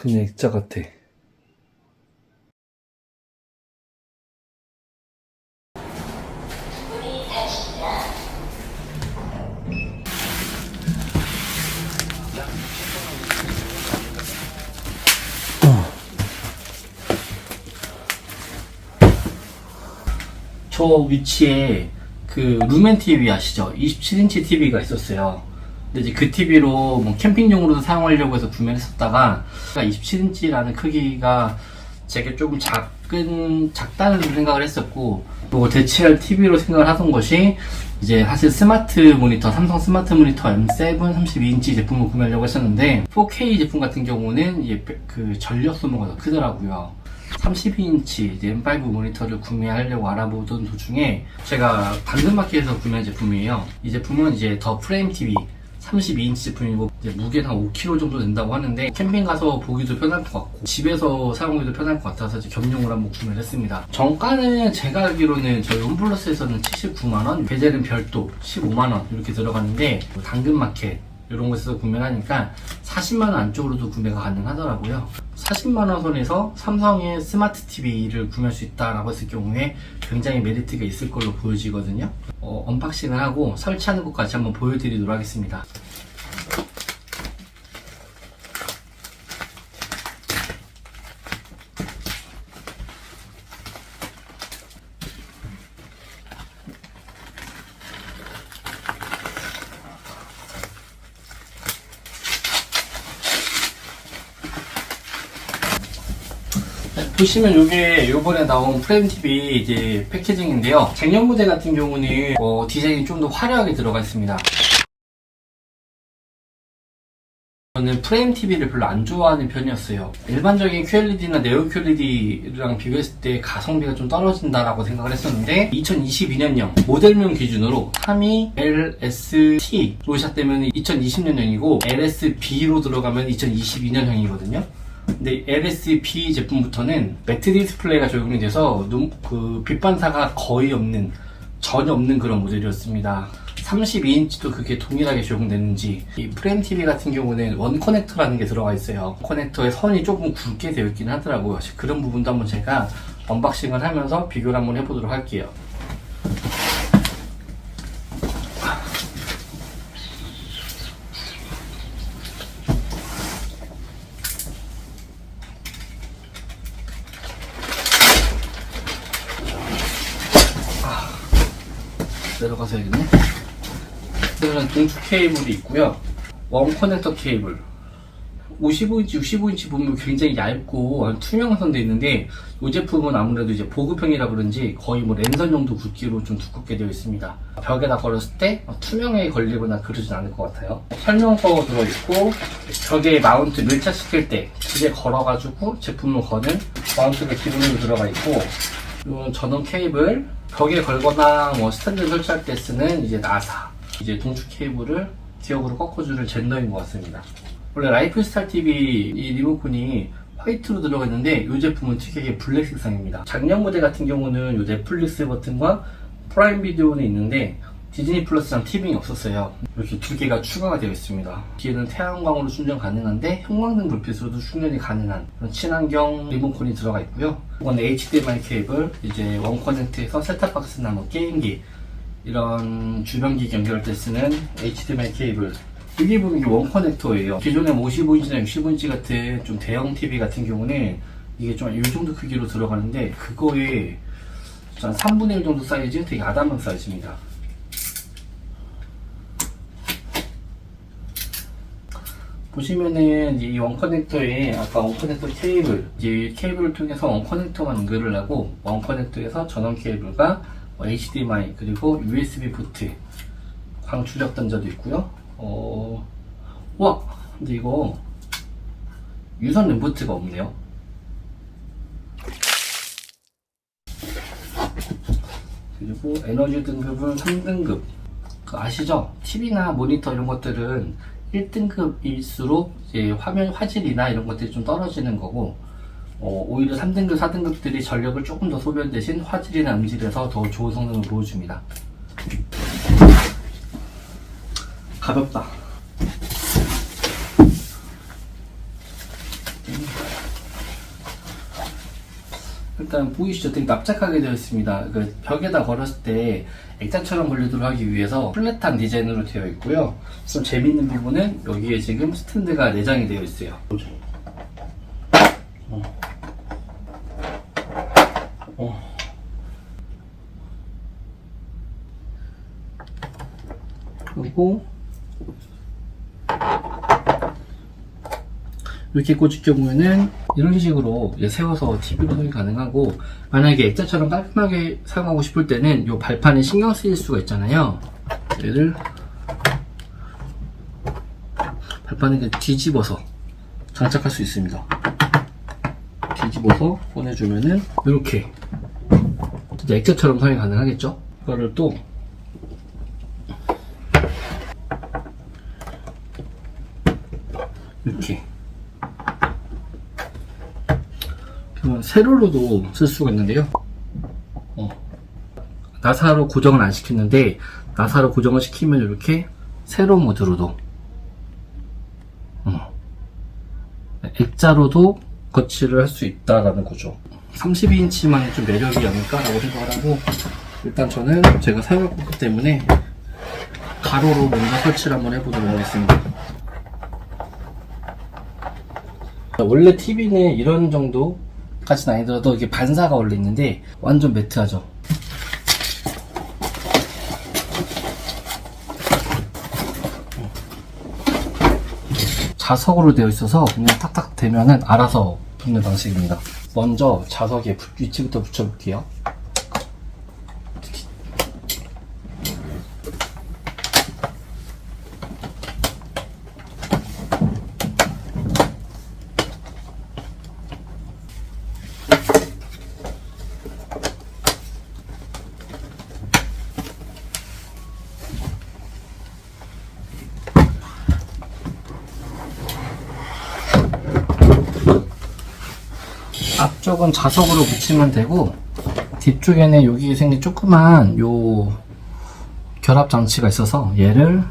그냥 액자 같아. 저 위치에 그 루멘 TV 아시죠? 27인치 TV가 있었어요. 근데 이제 그 TV로 뭐 캠핑용으로도 사용하려고 해서 구매를 했었다가 27인치라는 크기가 제게 조금 작은 작다는 생각을 했었고 그걸 대체할 TV로 생각을 하던 것이 이제 사실 스마트 모니터 삼성 스마트 모니터 M7 32인치 제품을 구매하려고 했었는데 4K 제품 같은 경우는 이제 그 전력 소모가 더 크더라고요. 32인치 이제 M5 모니터를 구매하려고 알아보던 도중에 제가 당근마켓에서 구매한 제품이에요. 이 제품은 이제 더 프레임 TV 32인치 제품이고 이제 무게는 한 5kg 정도 된다고 하는데 캠핑 가서 보기도 편할 것 같고 집에서 사용하기도 편할 것 같아서 이제 겸용으로 한번 구매를 했습니다. 정가는 제가 알기로는 저희 홈플러스에서는 79만원, 배제는 별도 15만원 이렇게 들어가는데 뭐 당근마켓 이런 곳에서 구매를 하니까 40만원 안쪽으로도 구매가 가능하더라고요. 40만원 선에서 삼성의 스마트 TV를 구매할 수 있다라고 했을 경우에 굉장히 메리트가 있을 걸로 보여지거든요. 어, 언박싱을 하고 설치하는 것까지 한번 보여드리도록 하겠습니다. 보시면 이게 요번에 나온 프레임 TV 이제 패키징인데요. 작년 모델 같은 경우는 어, 디자인이 좀 더 화려하게 들어가 있습니다. 저는 프레임 TV를 별로 안 좋아하는 편이었어요. 일반적인 QLED나 네오 QLED랑 비교했을 때 가성비가 좀 떨어진다라고 생각을 했었는데 2022년형 모델명 기준으로 3이 LST로 시작되면 2020년형이고 LSB로 들어가면 2022년형이거든요. 근데 LSB 제품부터는 매트 디스플레이가 적용이 돼서 눈, 그 빛반사가 거의 없는 전혀 없는 그런 모델이었습니다. 32인치도 그게 동일하게 적용되는지 이 프레임 TV 같은 경우는 원 커넥터라는 게 들어가 있어요. 커넥터에 선이 조금 굵게 되어 있긴 하더라고요. 그런 부분도 한번 제가 언박싱을 하면서 비교를 한번 해보도록 할게요. 내려가서 야겠네 이런 동축 케이블이 있고요. 원 커넥터 케이블. 55인치, 65인치 보면 굉장히 얇고 투명한 선도 있는데 이 제품은 아무래도 이제 보급형이라 그런지 거의 뭐 랜선 정도 굵기로 좀 두껍게 되어 있습니다. 벽에다 걸었을 때 투명하게 걸리거나 그러진 않을 것 같아요. 설명서 들어있고 벽에 마운트 밀착시킬 때 집에 걸어가지고 제품을 거는 마운트가 기본으로 들어가 있고 전원 케이블 벽에 걸거나 뭐 스탠드 설치할 때 쓰는 이제 나사 이제 동축 케이블을 기역으로 꺾어주는 젠더인 것 같습니다. 원래 라이프스타일 TV 이 리모컨이 화이트로 들어가 있는데 이 제품은 특이하게 블랙 색상입니다. 작년 모델 같은 경우는 이 넷플릭스 버튼과 프라임 비디오는 있는데 디즈니 플러스랑 TV는 없었어요. 이렇게 두 개가 추가가 되어 있습니다. 뒤에는 태양광으로 충전 가능한데 형광등 불빛으로도 충전이 가능한 그런 친환경 리모컨이 들어가 있고요. 이건 HDMI 케이블, 이제 원 커넥트에서 셋탑박스나 뭐 게임기 이런 주변기 연결할 때 쓰는 HDMI 케이블. 여기 이게 원 커넥터예요. 기존에 55인치나 65인치 같은 좀 대형 TV 같은 경우는 이게 좀 이 정도 크기로 들어가는데 그거에 한 3분의 1 정도 사이즈 되게 아담한 사이즈입니다. 보시면은 이 원커넥터에 아까 원커넥터 케이블 이제 케이블을 통해서 원커넥터만 연결을 하고 원커넥터에서 전원 케이블과 뭐 HDMI 그리고 USB 포트 광출력 단자도 있고요. 어, 와 근데 이거 유선 램포트가 없네요. 그리고 에너지 등급은 3등급. 그 아시죠? TV나 모니터 이런 것들은 1등급일수록 이제 화면 화질이나 이런 것들이 좀 떨어지는 거고, 어, 오히려 3등급, 4등급들이 전력을 조금 더 소비한 대신 화질이나 음질에서 더 좋은 성능을 보여줍니다. 가볍다. 일단 보이시죠? 되게 납작하게 되어 있습니다. 그 벽에다 걸었을 때 액자처럼 걸리도록 하기 위해서 플랫한 디자인으로 되어 있고요. 좀 재밌는 부분은 여기에 지금 스탠드가 내장이 되어 있어요. 어. 어. 그리고 이렇게 꽂을 경우에는 이런 식으로 세워서 TV로 사용이 가능하고 만약에 액자처럼 깔끔하게 사용하고 싶을 때는 이 발판에 신경 쓰일 수가 있잖아요. 얘를 발판에 뒤집어서 장착할 수 있습니다. 뒤집어서 꺼내주면은 이렇게 액자처럼 사용이 가능하겠죠? 이거를 또 이렇게 그러면 세로로도 쓸 수가 있는데요. 어. 나사로 고정을 안 시켰는데 나사로 고정을 시키면 이렇게 세로 모드로도 어. 액자로도 거치를 할 수 있다라는 거죠. 32인치만의 좀 매력이 아닐까라고 생각을 하고 일단 저는 제가 사용할 거기 때문에 가로로 먼저 설치를 한번 해보도록 하겠습니다. 원래 TV는 이런 정도 까지는 아니더라도 이게 반사가 원래 있는데 완전 매트하죠. 자석으로 되어 있어서 그냥 탁탁 대면은 알아서 붙는 방식입니다. 먼저 자석에 부- 위치부터 붙여볼게요. 앞쪽은 자석으로 붙이면 되고 뒤쪽에는 여기 생긴 조그만 요 결합 장치가 있어서 얘를.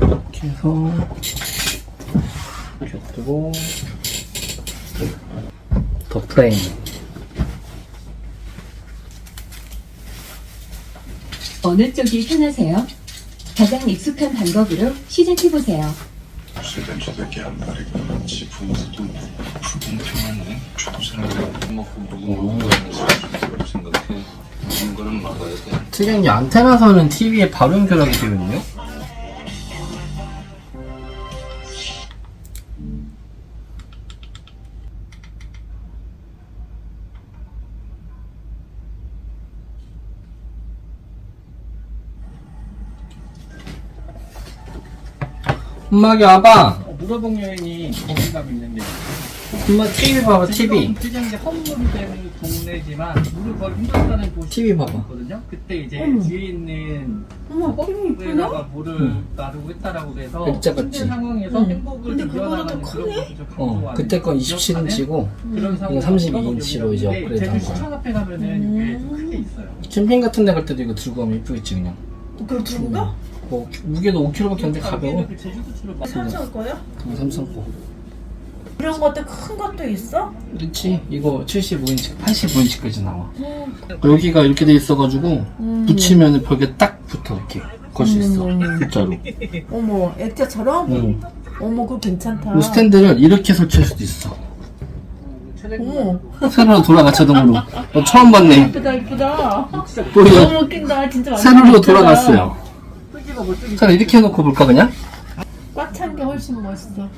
이렇게 해서 이렇게 두고 더 프레임 어느 쪽이 편하세요? 가장 익숙한 방법으로 시작해보세요. 수된 저밖에 안 가리고 지품도 불공평하네 저도 사람들 먹고 누구 먹는 걸 생각해. 그런 거는 막아야 돼. 게 안테나선은 TV에 바로 연결하게 되거든요 엄마기 와봐 물어본 여인이 거기가 있는데 엄마 TV 봐봐 TV 지금 이제 허물이 되는 동네지만 물을 거의 훔쳤다는 곳이 TV 봐봐 있거든요. 그때 이제 뒤에 있는 어머, 뻥이 있구나? 에다가 물을 나르고 했다라고 그래서 액자 같지? 현재 상황에서 응. 행복을 근데 그거보다 더 크네? 어 그때 건 27인치고 그런 이거 32 인치 로 이제 업그레이드 한 제주 거야. 시청 앞에 가면은 이게 좀 크게 있어요. 캠핑 같은 데 갈 때도 이거 들고 가면 이쁘겠지 그냥 그걸 들고 가? 뭐 무게도 5kg밖에 안 돼 가벼워. 그 삼성 거야? 이거 삼성 거. 이런 것도 큰 것도 있어? 그렇지. 이거 75인치 85인치까지 나와. 여기가 이렇게 돼 있어가지고 붙이면 벽에 딱 붙어 이렇게. 걸 수 있어 진짜로. 어머, 액자처럼? 응. 어머, 그거 괜찮다. 이 스탠드를 이렇게 설치할 수도 있어. 어머, 세로로 돌아가 자동으로. 어, 처음 봤네. 이쁘다, 이쁘다. 보여? 너무 웃긴다, 진짜 완전 세로로. 돌아갔어요 자 이렇게 해놓고 볼까 그냥? 꽉 찬 게 훨씬 멋있어.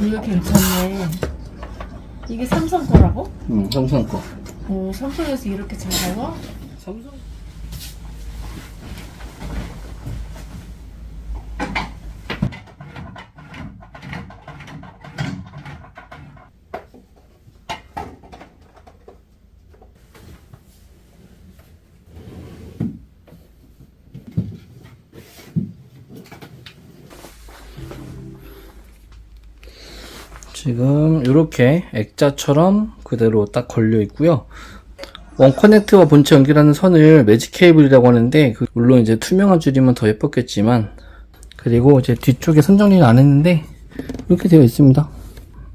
이거 괜찮네. 이게 삼성 거라고? 응 삼성 거 어, 삼성에서 이렇게 잘 나와? 삼성 지금 이렇게 액자처럼 그대로 딱 걸려 있고요. 원 커넥트와 본체 연결하는 선을 매직 케이블이라고 하는데 그 물론 이제 투명한 줄이면 더 예뻤겠지만 그리고 이제 뒤쪽에 선 정리는 안 했는데 이렇게 되어 있습니다.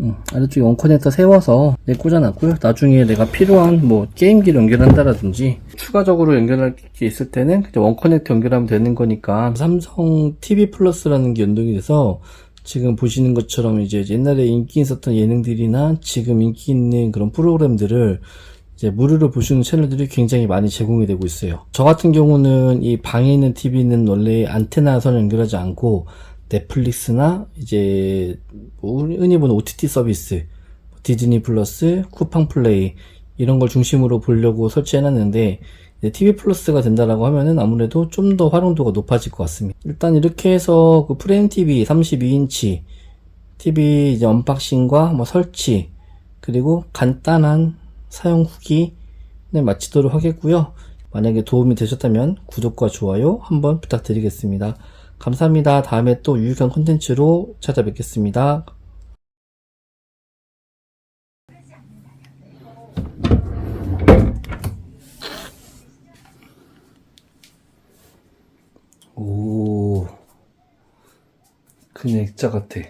음, 아래쪽에 원 커넥터 세워서 내 꽂아놨고요. 나중에 내가 필요한 뭐 게임기를 연결한다라든지 추가적으로 연결할 게 있을 때는 원 커넥터 연결하면 되는 거니까 삼성 TV 플러스라는 게 연동이 돼서 지금 보시는 것처럼 이제 옛날에 인기 있었던 예능들이나 지금 인기 있는 그런 프로그램들을 이제 무료로 있는 채널들이 굉장히 많이 제공이 되고 있어요. 저 같은 경우는 이 방에 있는 TV는 원래 안테나 선 연결하지 않고 넷플릭스나 이제 뭐 흔히 보는 OTT 서비스, 디즈니 플러스, 쿠팡 플레이 이런 걸 중심으로 보려고 설치해놨는데 TV 플러스가 된다라고 하면은 아무래도 좀 더 활용도가 높아질 것 같습니다. 일단 이렇게 해서 그 프레임 TV 32인치 TV 이제 언박싱과 뭐 설치 그리고 간단한 사용 후기 네, 마치도록 하겠고요. 만약에 도움이 되셨다면 구독과 좋아요 한번 부탁드리겠습니다. 감사합니다. 다음에 또 유익한 콘텐츠로 찾아뵙겠습니다. 오, 그냥 액자 같아.